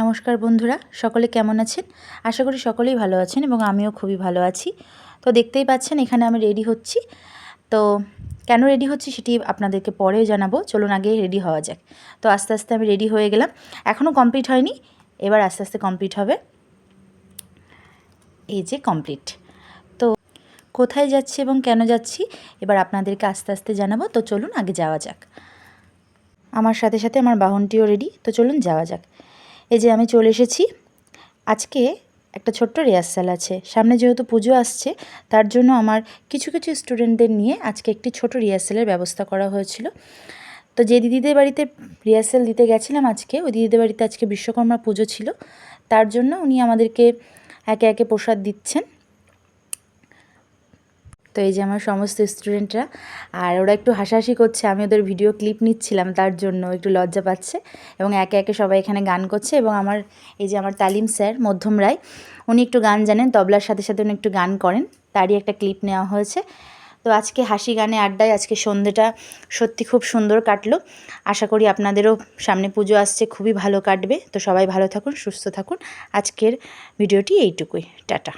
নমস্কার বন্ধুরা, সকলে কেমন আছেন? আশা করি সকলেই ভালো আছেন এবং আমিও খুবই ভালো আছি। তো দেখতেই পাচ্ছেন, এখানে আমি রেডি হচ্ছি। তো কেন রেডি হচ্ছি সেটি আপনাদেরকে পরেও জানাব। চলুন আগে রেডি হওয়া যাক। তো আস্তে আস্তে আমি রেডি হয়ে গেলাম। এখনও কমপ্লিট হয়নি, এবার আস্তে আস্তে কমপ্লিট হবে। এই যে কমপ্লিট। তো কোথায় যাচ্ছি এবং কেন যাচ্ছি, এবার আপনাদেরকে আস্তে আস্তে জানাব। তো চলুন আগে যাওয়া যাক। আমার সাথে সাথে আমার বাহনটিও রেডি। তো চলুন যাওয়া যাক। এই যে আমি চলে এসেছি। আজকে একটা ছোট্ট রিহার্সাল আছে। সামনে যেহেতু পুজো আসছে, তার জন্য আমার কিছু কিছু স্টুডেন্টদের নিয়ে আজকে একটি ছোট রিহার্সালের ব্যবস্থা করা হয়েছিল। তো যে দিদিদের বাড়িতে রিহার্সাল দিতে গেছিলাম আজকে, ওই দিদিদের বাড়িতে আজকে বিশ্বকর্মা পুজো ছিল। তার জন্য উনি আমাদেরকে একে একে প্রসাদ দিচ্ছেন। তো এই যে আমার সমস্ত স্টুডেন্টরা আর ওরা একটু হাসাহাসি করছে, আমি ওদের ভিডিও ক্লিপ নিচ্ছিলাম তার জন্য একটু লজ্জা পাচ্ছে, এবং একে একে সবাই এখানে গান করছে, এবং আমার, এই যে আমার তালিম স্যার, মধ্যম রায়, উনি একটু গান জানেন, তবলার সাথে সাথে উনি একটু গান করেন, তারই একটা ক্লিপ নেওয়া হয়েছে। তো আজকে হাসি গানে আড্ডায়, আজকে সন্ধ্যেটা সত্যি খুব সুন্দর কাটলো, আশা করি আপনাদেরও সামনে পুজো আসছে, খুবই ভালো কাটবে, তো সবাই ভালো থাকুন, সুস্থ থাকুন, আজকের ভিডিওটি এইটুকুই, টাটা।